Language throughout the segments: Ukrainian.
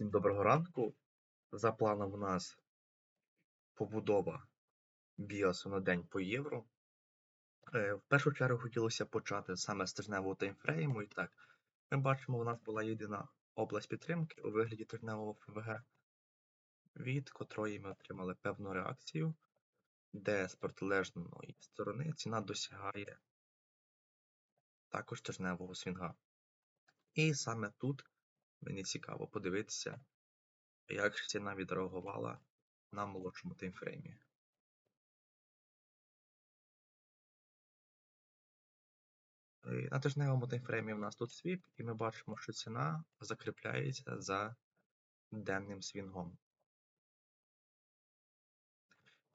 Всім доброго ранку. За планом у нас побудова біосу на день по євро. Е, В першу чергу хотілося почати саме з тижневого таймфрейму. І так, ми бачимо, у нас була єдина область підтримки у вигляді тижневого ФВГ, від котрої ми отримали певну реакцію, де з протилежної сторони ціна досягає також тижневого свінга. І саме тут мені цікаво подивитися, як ж ціна відреагувала на молодшому таймфреймі. Е, На тижневому таймфреймі в нас тут свіп, і ми бачимо, що ціна закріпляється за денним свінгом.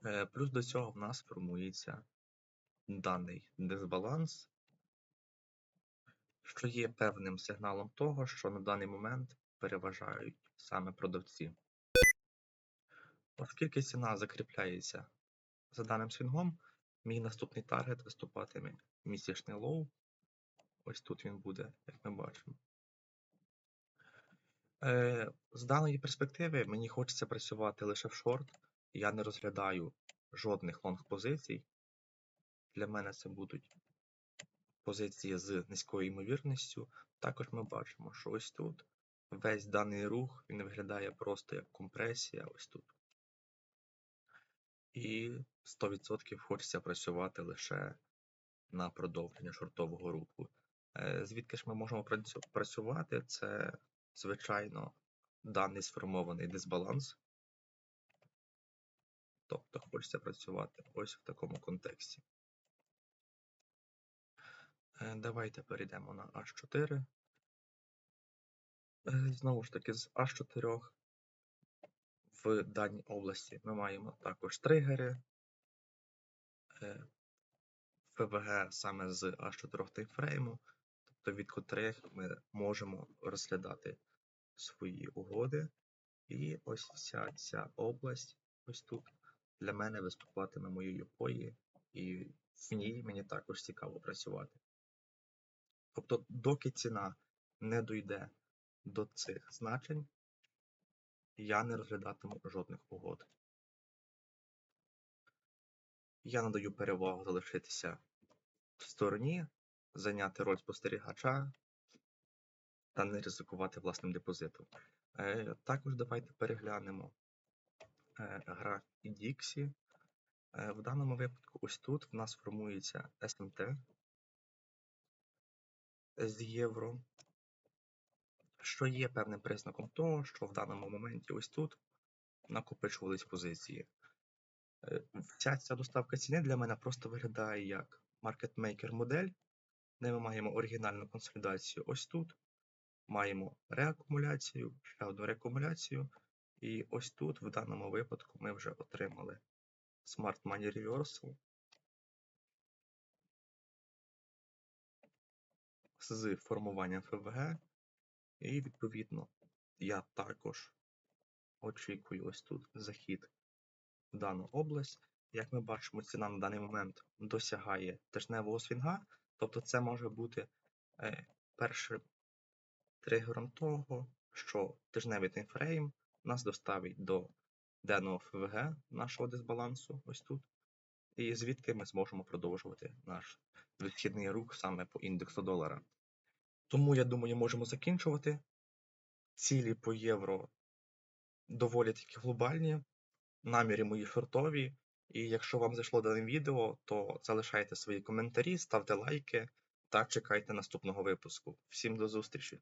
Е, Плюс до цього в нас формується даний дисбаланс, що є певним сигналом того, що на даний момент переважають саме продавці. Оскільки ціна закріпляється за даним свінгом, мій наступний таргет виступатиме місячний лоу. Ось тут він буде, як ми бачимо. Е, з даної перспективи мені хочеться працювати лише в шорт. Я не розглядаю жодних лонг позицій. Для мене це будуть позиції з низькою ймовірністю. Також ми бачимо, що ось тут весь даний рух він виглядає просто як компресія ось тут. І 100% хочеться працювати лише на продовження шортового руху. Е, Звідки ж ми можемо працювати? Це, звичайно, даний сформований дисбаланс. Тобто хочеться працювати ось в такому контексті. Е, Давайте перейдемо на H4. Е, Знову ж таки, з H4 в даній області ми маємо також тригери. е, ФВГ саме з H4 таймфрейму, тобто від котрих ми можемо розглядати свої угоди. І ось вся ця область, ось тут, для мене виступатиме моєю пої, і в ній мені також цікаво працювати. Тобто, доки ціна не дойде до цих значень, я не розглядатиму жодних угод. Я надаю перевагу залишитися в стороні, зайняти роль спостерігача та не ризикувати власним депозитом. Е, також давайте переглянемо е, графік Dixie. Е, в даному випадку, ось тут в нас формується СМТ з євро, що є певним признаком того, що в даному моменті ось тут накопичувались позиції. Е, Вся ця доставка ціни для мене просто виглядає як маркетмейкер модель, де ми маємо оригінальну консолідацію ось тут, маємо реакумуляцію, ще одну реакумуляцію, і ось тут, в даному випадку, ми вже отримали Smart Money Reversal з формуванням ФВГ, і відповідно я також очікую ось тут захід в дану область. Як ми бачимо, ціна на даний момент досягає тижневого свінга, тобто це може бути е, першим тригером того, що тижневий таймфрейм нас доставить до денного ФВГ нашого дисбалансу, ось тут, і звідки ми зможемо продовжувати наш вихідний рух саме по індексу долара. Тому, я думаю, можемо закінчувати. Цілі по євро доволі таки глобальні, наміри мої шортові. І якщо вам зайшло дане відео, то залишайте свої коментарі, ставте лайки та чекайте наступного випуску. Всім до зустрічі!